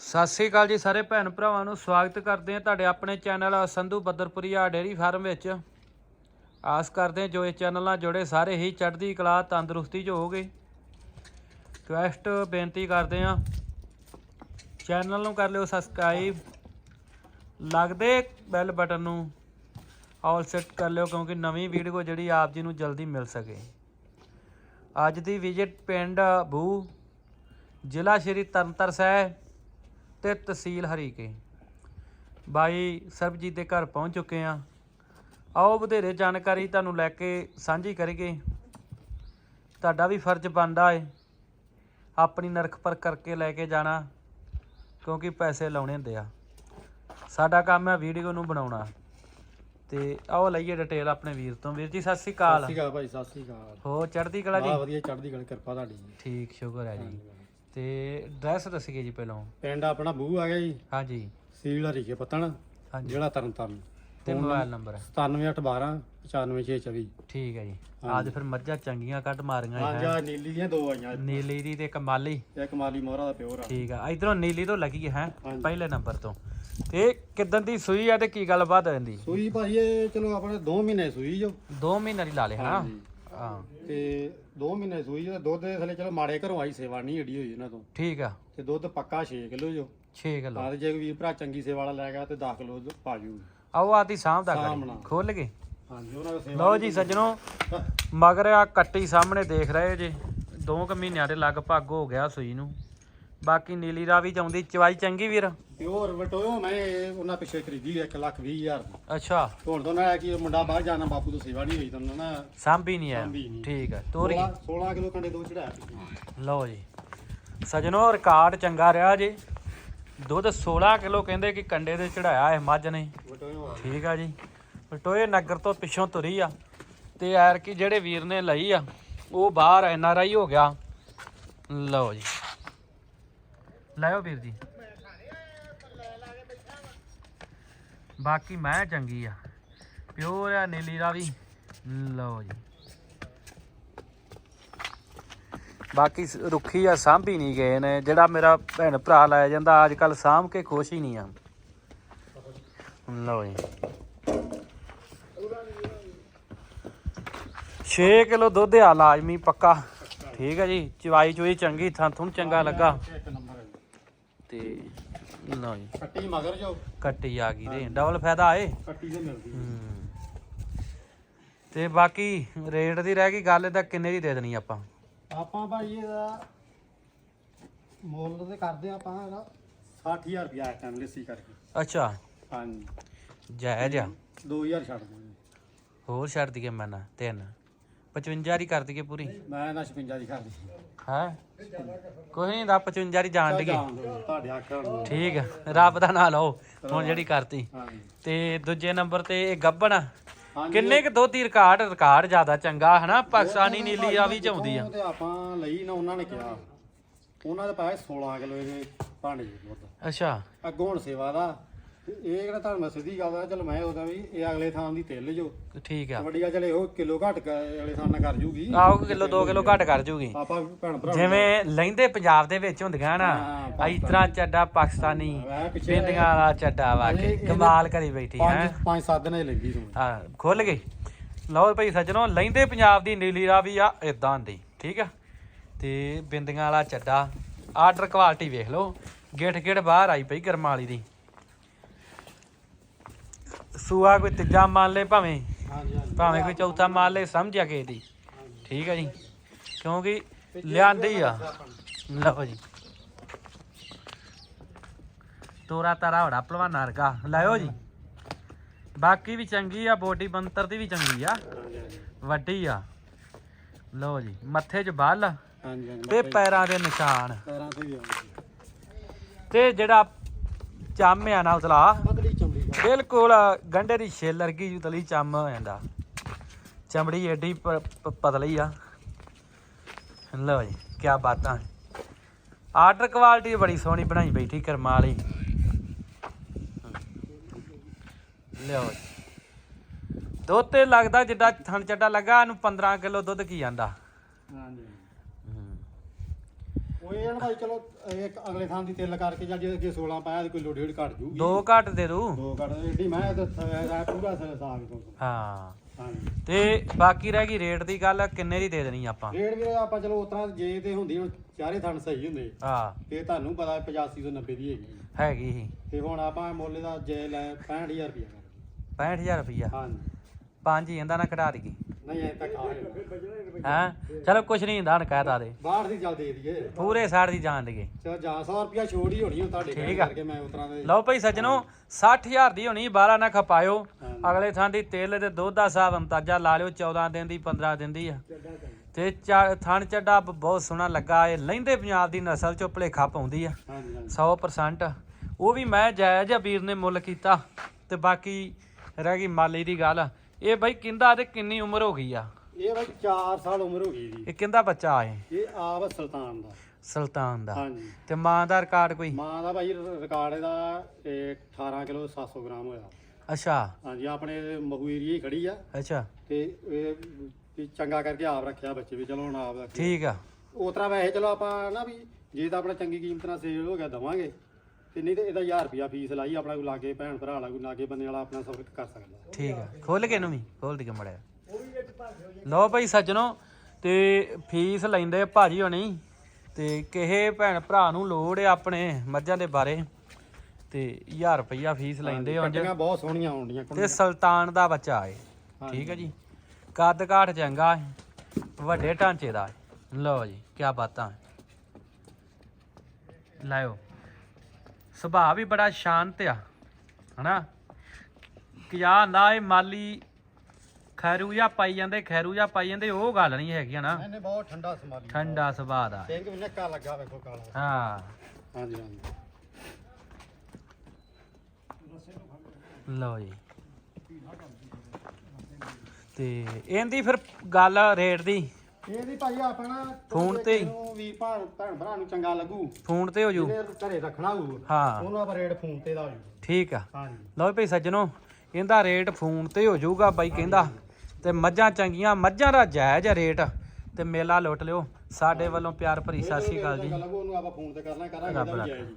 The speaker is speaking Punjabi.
ਸਤਿ ਸ੍ਰੀ ਅਕਾਲ ਜੀ ਸਾਰੇ ਭੈਣ ਭਰਾਵਾਂ ਨੂੰ, ਸਵਾਗਤ ਕਰਦੇ ਹਾਂ ਤੁਹਾਡੇ ਆਪਣੇ channel Sandhu Badarpuria dairy farm ਵਿੱਚ। ਆਸ ਕਰਦੇ ਹਾਂ ਜੋ ਇਸ ਚੈਨਲ ਨਾਲ ਜੁੜੇ ਸਾਰੇ ਹੀ ਚੜ੍ਹਦੀ ਕਲਾ, ਤੰਦਰੁਸਤੀ 'ਚ ਹੋਗੇ ਰਿਕਵੈਸਟ, ਬੇਨਤੀ ਕਰਦੇ ਹਾਂ, ਚੈਨਲ ਨੂੰ ਕਰ ਲਿਓ ਸਬਸਕ੍ਰਾਈਬ। ਲੱਗਦੇ ਬੈਲ ਬਟਨ ਨੂੰ ਆਲ ਸੈੱਟ ਕਰ ਲਿਓ ਕਿਉਂਕਿ ਨਵੀਂ ਵੀਡੀਓ ਜਿਹੜੀ ਆਪ ਜੀ ਨੂੰ ਜਲਦੀ ਮਿਲ ਸਕੇ। ਅੱਜ ਦੀ ਵਿਜ਼ਿਟ ਪਿੰਡ ਬੂ ਜ਼ਿਲ੍ਹਾ ਸ਼੍ਰੀ ਤਰਨਤਾਰਨ ਸਾਹਿਬ। ਤੇ ਤਹਿਸੀਲ ਹਰੀਕੇ। ਬਾਈ ਸਰਬਜੀਤ ਦੇ ਘਰ ਪਹੁੰਚ ਚੁੱਕੇ ਆ ਆਓ ਵਧੇਰੇ ਜਾਣਕਾਰੀ ਤੁਹਾਨੂੰ ਲੈ ਕੇ ਸਾਂਝੀ ਕਰੀਏ। ਤੁਹਾਡਾ ਵੀ ਫਰਜ਼ ਬਣਦਾ ਏ। ਆਪਣੀ ਨਰਖ ਪਰ ਕਰਕੇ ਲੈ ਕੇ ਜਾਣਾ ਕਿਉਂਕਿ ਪੈਸੇ ਲਾਉਣੇ ਹੁੰਦੇ ਆ। ਸਾਡਾ ਕੰਮ ਹੈ ਵੀਡੀਓ ਨੂੰ ਬਣਾਉਣਾ। ਤੇ ਆਓ ਲਈਏ ਡਿਟੇਲ ਆਪਣੇ ਵੀਰ ਤੋਂ। ਵੀਰ ਜੀ ਸਤਿ ਸ੍ਰੀ ਸਤਿ ਅਕਾਲ ਸ਼੍ਰੀ ਅਕਾਲ ਭਾਈ ਸਤਿ ਸ਼੍ਰੀ ਅਕਾਲ। ਹੋ ਚੜ੍ਹਦੀ ਕਲਾ ਜੀ ਵਧੀਆ ਚੜ੍ਹਦੀ ਕਲਾ ਕਿਰਪਾ ਤੁਹਾਡੀ। ਜੀ ਠੀਕ ਸ਼ੁਕਰ ਹੈ ਜੀ। ਤੇ ਐਡਰੈਸ ਦੱਸੀਏ ਜੀ ਪਹਿਲਾਂ। ਪਿੰਡ ਆਪਣਾ ਬੂ ਆ ਗਿਆ ਜੀ। ਹਾਂਜੀ। ਸੀਲ ਹਰੀਕੇ ਪੱਤਣ। ਹਾਂਜੀ। ਜਿਹੜਾ ਤਰਨ ਤੇ ਮੋਬਾਈਲ ਨੰਬਰ? 97812 95624 ਠੀਕ ਹੈ ਜੀ। ਅੱਜ ਫਿਰ ਮੱਝਾਂ ਚੰਗੀਆਂ ਕੱਢ ਮਾਰੀਆਂ ਹਾਂ ਹੈ ਜਾ ਨੀਲੀ ਦੀਆਂ ਦੋ ਆਈਆਂ। ਨੀਲੀ ਦੀ ਤੇ ਕਮਾਲੀ ਇੱਕ ਮਾਲੀ ਮੋਹਰਾ ਦਾ ਪਿਓਰ ਆ। ਠੀਕ ਆ। ਇਧਰੋਂ ਨੀਲੀ ਤੋਂ ਲੱਗੀ ਹੈ। ਪਹਿਲੇ ਨੰਬਰ ਤੋਂ। ਤੇ ਕਿਦਾਂ ਦੀ ਸੂਈ ਆ ਤੇ ਕੀ ਗੱਲਬਾਤ ਹੋ ਜਾਂਦੀ ਸੂਈ ਭਾਈ ਇਹ ਚਲੋ ਆਪਣੇ 2 ਮਹੀਨੇ ਸੂਈ ਜੋ। 2 ਮਹੀਨੇ ਦੀ ਲਾ ਲੇ ਹਾਂਜੀ। ਹਾਂ। ਤੇ 2 ਮਹੀਨੇ ਸੂਈ ਜੋ ਦੁੱਧ ਦੇ ਥਲੇ ਚਲੋ ਮਾੜੇ ਘਰੋਂ ਆਈ ਸੇਵਾ ਨਹੀਂ ਏਡੀ ਹੋਈ ਇਹਨਾਂ ਤੋਂ। ਠੀਕ ਆ। ਤੇ ਦੁੱਧ ਪੱਕਾ 6 ਕਿਲੋ ਜੋ 6 ਕਿਲੋ। ਆਹ ਜੇ ਵੀਰ ਭਰਾ ਚੰਗੀ ਸੇਵਾ ਵਾਲਾ ਲੈ ਗਿਆ ਤੇ 10 ਕਿਲੋ ਪਾ ਜੂ। ਆਓ ਆਦੀ ਸਾਂਭ ਦਾ ਸਾਂਭਣਾ। ਖੋਲ ਕੇ। ਹਾਂਜੀ ਉਹਨਾਂ ਦਾ ਸੇਵਾ ਲਓ ਜੀ ਸੱਜਣੋ ਮਗਰ ਆ ਕੱਟੀ ਸਾਹਮਣੇ ਦੇਖ ਰਹੇ ਜੇ। 2 ਕੁ ਮਹੀਨਿਆਂ ਦੇ ਲਗਭਗ ਹੋ ਗਿਆ ਸੂਈ ਨੂੰ। ਬਾਕੀ ਨੀਲੀ ਰਾਵੀ ਚ ਆਉਂਦੀ ਚਵਾਈ ਚੰਗੀ ਵੀਰ? ਪਿਓਰ ਵਟੋਇਓ ਮੈਂ ਇਹ ਉਹਨਾਂ ਪਿੱਛੇ ਖਰੀਦੀ 1 ਲੱਖ 20 ਹਜ਼ਾਰ ਦੀ। ਅੱਛਾ। ਹੁਣ ਤੋਂ ਨਾ ਕਿ ਮੁੰਡਾ ਬਾਹਰ ਜਾਣਾ ਬਾਪੂ ਤੋਂ ਸੇਵਾ ਨਹੀਂ ਹੋਈ ਤਾਂ ਨਾ ਸਾਂਭੀ ਨਹੀਂ ਆ ਸਾਂਭੀ ਨਹੀਂ। ਠੀਕ ਆ ਤੋਰੀ। 16 ਕਿਲੋ ਕੰਡੇ ਦੋ ਚੜਾਇਆ ਲਓ ਜੀ। ਸਜਣੋ ਰਿਕਾਰਡ ਚੰਗਾ ਰਿਹਾ ਜੀ। ਦੁੱਧ 16 ਕਿਲੋ ਕਹਿੰਦੇ ਕਿ ਕੰਡੇ ਦੇ ਚੜਾਇਆ ਇਹ ਮੱਝ ਨੇ। ਵਟੋਇਓ ਠੀਕ ਆ ਜੀ। ਟੋਏ ਨਗਰ ਤੋਂ ਪਿੱਛੋਂ ਤੁਰੀ ਆ। ਤੇ ਐਰ ਕੀ ਜਿਹੜੇ ਵੀਰ ਨੇ ਲਈ ਆ ਉਹ ਬਾਹਰ ਐਨ ਆਰ ਆਈ ਹੋ ਗਿਆ। ਲਓ ਜੀ। ਲਾਇਓ ਵੀਰ ਜੀ। ਬਾਕੀ ਮੈਂ ਚੰਗੀ ਆ। ਪਿਓਰ ਆ, ਨੀਲੀ ਦਾ ਵੀ ਲਓ ਜੀ। ਬਾਕੀ ਰੁੱਖੀ ਆ, ਸਾਂਭੀ ਨਹੀਂ ਗਏ ਨੇ। ਜਿਹੜਾ ਮੇਰਾ ਭੈਣ ਭਰਾ ਲਾਇਆ ਜਾਂਦਾ ਅੱਜ ਕੱਲ ਸਾਂਭ ਕੇ ਖੁਸ਼ ਹੀ ਨਹੀਂ ਆ। ਲਓ ਜੀ। 6 ਕਿਲੋ ਦੁੱਧ ਆ, ਲਾਜ਼ਮੀ ਪੱਕਾ। ਠੀਕ ਹੈ ਜੀ। ਚਵਾਈ ਚੋਈ ਚੰਗੀ ਥਾਂ ਥੁਣ ਚੰਗਾ ਲੱਗਾ। ਲਓ ਜੀ। ਕੱਟੀ ਮਗਰ ਜੋ ਕੱਟੀ ਆ ਗਈ ਤੇ ਡਬਲ ਫਾਇਦਾ ਏ। ਕੱਟੀ ਦੇ ਮਿਲਦੀ ਹੂੰ। ਤੇ ਬਾਕੀ ਰੇਟ ਦੀ ਰਹਿ ਗਈ ਗੱਲ ਇਹਦਾ ਕਿੰਨੇ ਦੀ ਦੇ ਦੇਣੀ ਆਪਾਂ? ਆਪਾਂ ਭਾਈ ਇਹਦਾ ਮੁੱਲ ਤੇ ਕਰਦੇ ਆਪਾਂ ਇਹਦਾ 60000 ਰੁਪਿਆ ਇਸ ਟਾਈਮ ਲਿੱਸੀ ਕਰਕੇ। ਅੱਛਾ। ਹਾਂਜੀ। ਜਾਇਜ਼ ਆ। 2000 ਛੱਡ ਦੂੰਗੇ ਹੋਰ ਛੱਡ ਦਈਏ ਮੈਂ ਨਾ ਤਿੰਨ। 55 ਦੀ ਕਰ ਦਈਏ ਪੂਰੀ। ਮੈਂ ਨਾ 56 ਦੀ ਕਰਦੀ ਹੈ? ਕੋਈ ਨਹੀਂ ਦਾ 55 ਦੀ ਜਾਣ ਦਿਓ, ਤੁਹਾਡੇ ਆਖਣ ਨੂੰ। ਠੀਕ ਆ ਰੱਬ ਦਾ ਨਾਂ ਲਓ ਹੁਣ ਜਿਹੜੀ ਕਰਤੀ। ਹਾਂਜੀ। ਤੇ ਦੂਜੇ ਨੰਬਰ ਤੇ ਇਹ ਗੱਬਣ ਆ। ਹਾਂਜੀ। ਕਿੰਨੇ ਕੁ ਦੁੱਧ ਦੀ ਰਿਕਾਰਡ ਰਿਕਾਰਡ ਜ਼ਿਆਦਾ ਚੰਗਾ ਹਨਾ? ਪਾਕਿਸਤਾਨੀ ਨੀਲੀ ਆ ਵੀ ਚਾਉਂਦੀ ਆ। ਉਹ ਤੇ ਆਪਾਂ ਲਈ ਨਾ ਉਹਨਾਂ ਨੇ ਕਿਹਾ। ਉਹਨਾਂ ਦੇ ਪਾਏ 16 ਕਿਲੋ ਇਹਦੇ ਭਾਂਡੇ ਦੇ ਦੁੱਧ। ਅੱਛਾ। ਅੱਗੋਂ ਹੁਣ ਸੇਵਾ ਦਾ। ਇਹ ਕਿਹੜਾ ਤੁਹਾਨੂੰ ਮੈਂ ਸਿੱਧੀ ਗੱਲ ਆ ਚਲ ਮੈਂ ਉਹਦਾ ਵੀ ਇਹ ਅਗਲੇ ਥਾਂ ਦੀ ਤਿੱਲ ਜੋ। ਠੀਕ ਆ। ਵੱਡੀ ਗੱਲ ਚਲੇ ਉਹ ਕਿਲੋ ਘੱਟ ਕ- ਅਗਲੇ ਥਾਂ ਨਾਲ ਕਰ ਜੂਗੀ। ਆਓ ਕਿਲੋ 2 ਕਿਲੋ ਘੱਟ ਕਰ ਜੂਗੀ। ਆਪਾਂ ਭੈਣ ਭਰਾ ਜਿਵੇਂ ਲੈਂਦੇ ਪੰਜਾਬ ਦੇ ਵਿੱਚ ਹੁੰਦੀਆਂ ਨਾ ਹਾਂ, ਇਸ ਤਰ੍ਹਾਂ ਚੱਡਾ ਪਾਕਿਸਤਾਨੀ ਬਿੰਦੀਆਂ ਵਾਲਾ ਚੱਡਾ ਵਾ ਕੇ ਕਮਾਲ ਕਰੀ ਬੈਠੀ ਹੈ ਪੰਜ ਪੰਜ ਸੱਤ ਦਿਨ ਹੀ ਲੈਂਦੀ ਤੂੰ ਆ ਖੁੱਲ ਗਏ ਲਓ ਭਾਈ ਸੱਜਣੋ ਲੈਂਦੇ ਪੰਜਾਬ ਦੀ ਨੀਲੀ ਰਾ ਵੀ ਆ ਇਦਾਂ ਦੀ ਠੀਕ ਆ? ਤੇ ਬਿੰਦੀਆਂ ਵਾਲਾ ਚੱਡਾ ਆਰਡਰ ਕੁਆਲਿਟੀ ਵੇਖ ਲਓ। ਗਿੱਠ ਗਿੱਠ ਬਾਹਰ ਆਈ ਪਈ ਕਰਮਾਂ ਵਾਲੀ ਦੀ। ਸੂਆ ਕੋਈ ਤੀਜਾ ਮੰਨ ਲੈ ਭਾਵੇਂ। ਭਾਵੇਂ ਕੋਈ ਚੌਥਾ ਮੰਨ ਲੈ ਸਮਝਿਆ ਕਿਸੇ ਦੀ। ਠੀਕ ਆ ਜੀ। ਕਿਉਂਕਿ ਲਿਆਂਦੀ ਆ। ਲਓ ਜੀ। ਤੋਰਾ ਤਾਰਾ ਹੋੜਾ ਭਲਵਾਨਾ ਵਰਗਾ। ਲਾਇਓ ਜੀ। ਬਾਕੀ ਵੀ ਚੰਗੀ ਆ ਬੋਡੀ ਬੰਤਰ ਦੀ ਵੀ ਚੰਗੀ ਆ। ਵੱਡੀ ਆ। ਲਓ ਜੀ ਮੱਥੇ 'ਚ ਬੱਲ। ਤੇ ਪੈਰਾਂ ਦੇ ਨਿਸ਼ਾਨ। ਪੈਰਾਂ ਤੇ ਵੀ ਆਉਂਦੀ ਤੇ ਜਿਹੜਾ ਚੰਮ ਆ ਨਾ ਉਤਲਾ ਪਤਲੀ ਚਮੜੀ ਦਾ ਬਿਲਕੁਲ ਗੰਡੇ ਦੀ ਛਿੱਲ ਵਰਗੀ ਉਤਲੀ ਚੰਮ ਹੋ ਜਾਂਦਾ। ਚਮੜੀ ਐਡੀ ਪਤਲੀ ਆ। ਲਓ ਜੀ ਕੀ ਬਾਤਾਂ। ਆਰਡਰ ਕੁਆਲਿਟੀ ਬੜੀ ਸੋਹਣੀ ਬਣਾਈ ਬੈਠੀ ਕਰਮਾ ਵਾਲੀ ਲਓ ਜੀ। ਦੁੱਧ ਤੇ ਲੱਗਦਾ ਜਿੱਦਾਂ ਥਣ ਚੱਡਾ ਲੱਗਾ, ਇਹਨੂੰ 15 ਕਿਲੋ ਦੁੱਧ ਕੀ ਜਾਂਦਾ। ਹਾਂਜੀ। ਉਹ ਇਹ ਨਾ ਭਾਈ ਚਲੋ ਇੱਕ ਅਗਲੇ ਥਾਂ ਦੀ ਤਿਲ ਕਰਕੇ ਜਾਂ ਜੇ ਅੱਗੇ 16 ਪਾਇਆ ਤੇ ਕੋਈ ਲੋਡ ਢੇੜ ਘਟ ਜੂਗੀ ਦੋ ਘੱਟ ਦੇ ਦੂ ਦੋ ਘਟ ਏਡੀ ਮੈਂ ਤੇ th- ਪੂਰਾ ਸ- ਸਾਗ ਤੋਂ ਹਾਂ। ਹਾਂਜੀ। ਤੇ ਬਾਕੀ ਰਹਿ ਗਈ ਰੇਟ ਦੀ ਗੱਲ ਕਿੰਨੇ ਦੀ ਦੇ ਦੇਣੀ ਆਪਾਂ? ਰੇਟ ਵੀਰੇ ਆਪਾਂ ਚਲੋ ਉਤਰਾ ਜੇ ਤੇ ਹੁੰਦੀ ਹੁਣ ਚਾਰੇ ਥਣ ਸਹੀ ਹੁੰਦੇ। ਹਾਂ। ਤੇ ਤੁਹਾਨੂੰ ਪਤਾ 85 ਤੋਂ 90 ਦੀ ਹੈਗੀ ਹੈਗੀ ਸੀ। ਤੇ ਹੁਣ ਆਪਾਂ ਮੁੱਲ ਦਾ ਜੇ ਲੈ 65000 ਰੁਪਇਆ ਕਰ 65000 ਰੁਪਈਆ? ਹਾਂਜੀ। ਪੰਜ ਹੀ ਇਹਦਾ ਨਾ ਕਢਾ ਦਈਏ। ਨਹੀਂ ਐ ਹੈ? ਚਲੋ ਕੁਛ ਨਹੀਂ ਹੁੰਦਾ ਕਹਿਤਾ ਦੇ। ਬਾਹਰ ਦੀ ਚੱਲ ਦੇ ਦਈਏ। ਪੂਰੇ ਸਾੜ ਦੀ ਜਾਣ ਲਈਏ ਚਲ ਜਾਂ 100 ਰੁਪਇਆ ਛੋੜ ਹੀ ਹੋਣੀ ਹੁਣ ਤੁਹਾਡੇ ਕਹਿਣ ਠੀਕ ਆ। ਕਰਕੇ ਮੈਂ ਉਤਰਾ ਦੇ ਲਓ ਭਾਈ ਸੱਜਣੋ 60000 ਦੀ ਹੋਣੀ 12 ਨਾ ਖਪਾਇਓ। ਅਗਲੇ ਥਾਂ ਦੀ ਤੇਲ ਤੇ ਦੁੱਧ ਦਾ ਹਿਸਾਬ ਅੰਦਾਜ਼ਾ ਲਾ ਲਿਓ 14 ਦਿਨ ਦੀ 15 ਦਿਨ ਦੀ ਆ। ਤੇ ਚਾ- ਥਣ ਚੱਡਾ ਬ- ਬਹੁਤ ਸੋਹਣਾ ਲੱਗਾ ਇਹ ਲਹਿੰਦੇ ਪੰਜਾਬ ਦੀ ਨਸਲ ਚੋਂ ਭਲੇਖਾ ਪਾਉਂਦੀ ਆ। ਹਾਂਜੀ ਹਾਂਜੀ। 100% ਉਹ ਵੀ ਮੈਂ ਜਾਇਜ਼ ਆ ਵੀਰ ਨੇ ਮੁੱਲ ਕੀਤਾ। ਤੇ ਬਾਕੀ ਰਹਿ ਗਈ ਮਾਲੀ ਦੀ ਗੱਲ। ਇਹ ਬਾਈ ਕਿੰਦਾ ਤੇ ਕਿੰਨੀ ਉਮਰ ਹੋ ਗਈ ਆ? ਇਹ ਬਾਈ 4 ਸਾਲ ਉਮਰ ਹੋ ਗਈ ਜੀ। ਇਹ ਕਿੰਦਾ ਬੱਚਾ ਆ ਇਹ? ਇਹ ਆਪ ਸੁਲਤਾਨ ਦਾ। ਸੁਲਤਾਨ ਦਾ। ਹਾਂਜੀ। ਤੇ ਮਾਂ ਦਾ ਰਿਕਾਰਡ ਕੋਈ? ਮਾਂ ਦਾ ਭਾਈ ਰਿਕਾਰਡ ਇਹਦਾ ਇਹ 18 ਕਿਲੋ 700 ਗ੍ਰਾਮ ਹੋਇਆ। ਅੱਛਾ। ਹਾਂਜੀ ਆਪਣੇ ਮਹੂ ਏਰੀਏ ਹੀ ਖੜੀ ਆ। ਅੱਛਾ। ਤੇ ਇਹ ਵੀ ਚੰਗਾ ਕਰਕੇ ਆਪ ਰੱਖਿਆ ਬੱਚੇ ਵੀ ਚਲੋ ਹੁਣ ਆਪ ਰੱਖੀ ਠੀਕ ਆ। ਉਤਰਾ ਵੈਸੇ ਚਲੋ ਆਪਾਂ ਨਾ ਵੀ ਜੇ ਤਾਂ ਆਪਣਾ ਚੰਗੀ ਕੀਮਤ ਨਾਲ ਸੇਲ ਹੋ ਗਿਆ ਦਵਾਂਗੇ। ਤੇ ਨਹੀਂ ਤੇ ਇਹਦਾ 1000 ਰੁਪਿਆ ਫੀਸ ਲਾਈ ਆਪਣਾ ਕੋਈ ਲਾਗੇ ਭੈਣ ਭਰਾ ਵਾਲਾ ਕੋਈ ਲਾਗੇ ਬੰਨੇ ਵਾਲਾ ਆਪਣਾ ਸਬਰ ਕਰ ਸਕਦਾ। ਠੀਕ ਆ। ਖੋਲ ਕੇ ਇਹਨੂੰ ਵੀ ਖੋਲ ਦੇ ਕੇ ਮੜਿਆ ਲਓ ਭਾਈ ਸੱਜਣੋ ਤੇ ਫੀਸ ਲੈਂਦੇ ਭਾਜੀ ਹੋਣੀ ਤੇ ਕਿਸੇ ਭੈਣ ਭਰਾ ਨੂੰ ਲੋੜ ਹੈ ਆਪਣੇ ਮੱਝਾਂ ਦੇ ਬਾਰੇ ਤੇ 1000 ਰੁਪਈਆ ਫੀਸ ਲੈਂਦੇ ਉਂਝ ਕੱਟੀਆਂ ਬਹੁਤ ਸੋਹਣੀਆਂ ਆਉਂਦੀਆਂ ਤੇ ਸੁਲਤਾਨ ਦਾ ਬੱਚਾ ਏ ਠੀਕ ਹੈ ਜੀ। ਕੱਦ ਕਾਠ ਚੰਗਾ ਹੈ ਵੱਡੇ ਢਾਂਚੇ ਦਾ ਲਓ ਜੀ ਕੀ ਬਾਤਾਂ। ਲਾਇਓ। ਸੁਭਾਅ ਵੀ ਬੜਾ ਸ਼ਾਂਤ ਆ ਹਨਾ? ਕਿਆ ਨਾ ਇਹ ਮਾਲੀ ਖੈਰੂਜਾ ਪਾਈ ਜਾਂਦੇ ਖੈਰੂਜਾ ਪਾਈ ਜਾਂਦੇ ਉਹ ਗੱਲ ਨਹੀਂ ਹੈਗੀ ਹਨਾ? ਇਹਨੇ ਬਹੁਤ ਠੰਡਾ ਸਮਾਲੀ ਠੰਡਾ ਸੁਭਾਅ ਦਾ। ਸਿੰਘ ਵੀ ਨੱਕਾ ਲੱਗਾ ਵੇਖੋ ਕਾਲਾ। ਹਾਂ। ਹਾਂਜੀ ਹਾਂਜੀ। ਲਓ ਜੀ। ਤੇ ਇਹਦੀ ਫਿਰ ਗੱਲ ਰੇਟ ਦੀ। ਇਹਦੀ ਭਾਈ ਆਪਾਂ ਨਾ ਫੋਨ ਤੇ ਹੀ? ਨੂੰ ਵੀ ਭੈਣ ਭੈਣ ਭਰਾ ਨੂੰ ਚੰਗਾ ਲੱਗੂ। ਫੋਨ ਤੇ ਹੋ ਜੂ। ਜਿਹਨੇ ਘਰੇ ਰੱਖਣਾ ਹੋਊ ਹਾਂ। ਉਹਨੂੰ ਆਪਾਂ ਰੇਟ ਫੋਨ ਤੇ ਦਾ ਹੋ ਜੂ। ਠੀਕ ਆ। ਹਾਂਜੀ। ਲਓ ਭਾਈ ਸੱਜਣੋ ਇਹਦਾ ਰੇਟ ਫੋਨ ਤੇ ਹੋ ਜਾਊਗਾ ਬਾਈ ਕਹਿੰਦਾ। ਤੇ ਮੱਝਾਂ ਚੰਗੀਆਂ ਮੱਝਾਂ ਦਾ ਜਾਇਜ਼ ਆ ਰੇਟ। ਤੇ ਮੇਲਾ ਲੁੱਟ ਲਿਓ। ਸਾਡੇ ਵੱਲੋਂ ਪਿਆਰ ਭਰੀ ਸਤਿ ਸ਼੍ਰੀ ਅਕਾਲ ਜੀ। ਚੰਗਾ ਲੱਗੂ ਉਹਨੂੰ ਆਪਾਂ ਫੋਨ ਤੇ ਕਰਨਾ ਕਰਾਂਗੇ ਰੱਬ ਇਹਦਾ ਵੀ ਰੱਖਾ। ਜਾਇਜ਼ ਜੀ